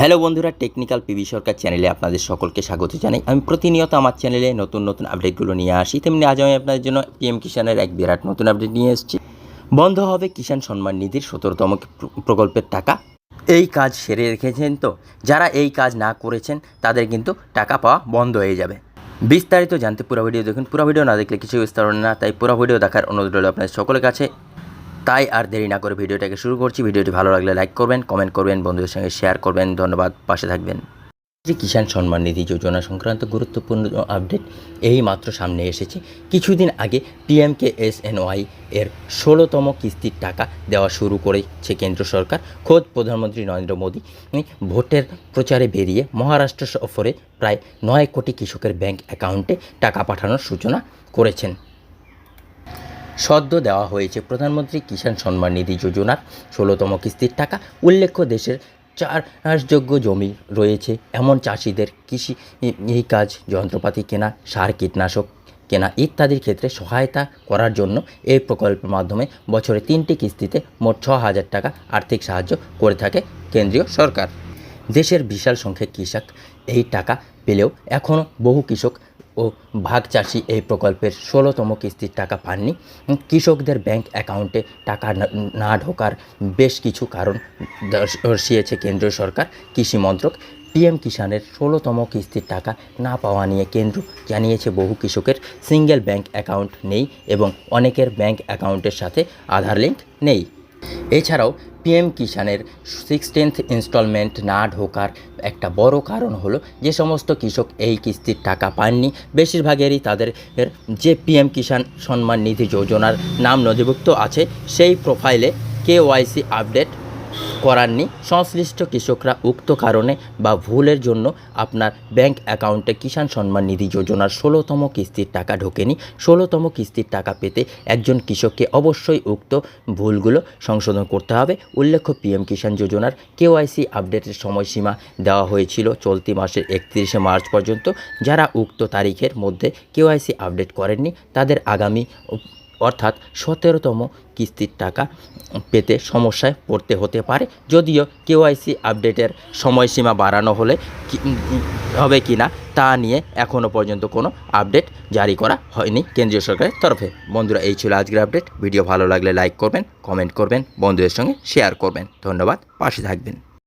Hello বন্ধুরা, technical PB সরকার চ্যানেলে আপনাদের সকলকে স্বাগত জানাই। আমি প্রতিনিয়ত আমার চ্যানেলে নতুন নতুন আপডেটগুলো নিয়ে আসি। তেমনি আজ আমি আপনাদের জন্য পিএম কিষানের এক বিরাট নতুন আপডেট নিয়ে এসেছি। বন্ধ হবে কিষাণ সম্মান নিধির সতেরোতম প্রকল্পের টাকা। এই কাজ সেরে রেখেছেন তো? যারা এই কাজ না করেছেন, তাদের কিন্তু টাকা পাওয়া বন্ধ হয়ে যাবে। বিস্তারিত জানতে পুরো ভিডিও দেখুন। পুরো ভিডিও না দেখলে কিছু হবে না। তাই পুরো ভিডিও দেখার অনুরোধ রইল আপনাদের সকলের কাছে। তাই আর দেরি না করে ভিডিওটাকে শুরু করছি। ভিডিওটি ভালো লাগলে লাইক করবেন, কমেন্ট করবেন, বন্ধুদের সঙ্গে শেয়ার করবেন। ধন্যবাদ, পাশে থাকবেন। যে কিষাণ সম্মান নিধি যোজনা সংক্রান্ত গুরুত্বপূর্ণ আপডেট এই মাত্র সামনে এসেছে। কিছুদিন আগে পিএমকে এস ওয়াই এর ষোলোতম কিস্তির টাকা দেওয়া শুরু করেছে কেন্দ্র সরকার। খোদ প্রধানমন্ত্রী নরেন্দ্র মোদী ভোটের প্রচারে বেরিয়ে মহারাষ্ট্র সফরে প্রায় নয় কোটি কৃষকের ব্যাংক অ্যাকাউন্টে টাকা পাঠানোর সূচনা করেছেন। সদ্য দেওয়া হয়েছে প্রধানমন্ত্রী কিষাণ সম্মান নিধি যোজনার ষোলোতম কিস্তির টাকা। উল্লেখ্য, দেশের চাষযোগ্য জমি রয়েছে। এমন চাষিদের কৃষি এই কাজ, যন্ত্রপাতি কেনা, সার কীটনাশক কেনা ইত্যাদির ক্ষেত্রে সহায়তা করার জন্য এই প্রকল্পের মাধ্যমে বছরে তিনটি কিস্তিতে মোট ছ হাজার টাকা আর্থিক সাহায্য করে থাকে কেন্দ্রীয় সরকার। দেশের বিশাল সংখ্যক কৃষক এই টাকা পেলেও এখনও বহু কৃষক ও ভাগ চাষি এই প্রকল্পের ষোলোতম কিস্তির টাকা পাননি। কৃষকদের ব্যাংক অ্যাকাউন্টে টাকা না- ঢোকার বেশ কিছু কারণ দর্শ- দর্শিয়েছে কেন্দ্রীয় সরকার। কৃষি মন্ত্রক, পিএম কিষানের ষোলোতম কিস্তির টাকা না পাওয়া নিয়ে কেন্দ্র জানিয়েছে বহু কৃষকের। সিঙ্গেল ব্যাংক অ্যাকাউন্ট নেই এবং অনেকের ব্যাংক অ্যাকাউন্টের সাথে আধার লিঙ্ক নেই। এছাড়াও পিএম কিষাণের সিক্সটিন্থ ইনস্টলমেন্ট না ঢোকার একটা বড় কারণ হলো যে সমস্ত কৃষক এই কিস্তির টাকা পাননি, বেশিরভাগেরই তাদের যে পিএম কিষাণ সম্মান নিধি যোজনার নাম নথিভুক্ত আছে, সেই প্রোফাইলে কেওয়াইসি আপডেট করাননি। সংশ্লিষ্ট কৃষকরা উক্ত কারণে বা ভুলের জন্য আপনার ব্যাংক অ্যাকাউন্টে কিষাণ সম্মান নিধি যোজনার ষোলোতম কিস্তির টাকা ঢোকেনি। ষোলোতম কিস্তির টাকা পেতে একজন কৃষককে অবশ্যই উক্ত ভুলগুলো সংশোধন করতে হবে। উল্লেখ্য, পিএম কিষাণ যোজনার কেওয়াইসি আপডেটের সময়সীমা দেওয়া হয়েছিল চলতি মাসের একত্রিশে মার্চ পর্যন্ত। যারা উক্ত তারিখের মধ্যে কেওয়াইসি আপডেট করেননি, তাদের আগামী অর্থাৎ সতেরোতম কিস্তির টাকা পেতে সমস্যায় পড়তে হতে পারে। যদিও কেওয়াইসি আপডেটের সময়সীমা বাড়ানো হলে হবে কি না তা নিয়ে এখনও পর্যন্ত কোনো আপডেট জারি করা হয়নি কেন্দ্রীয় সরকারের তরফে। বন্ধুরা, এই ছিল আজকের আপডেট। ভিডিও ভালো লাগলে লাইক করবেন, কমেন্ট করবেন, বন্ধুদের সঙ্গে শেয়ার করবেন। ধন্যবাদ, পাশে থাকবেন।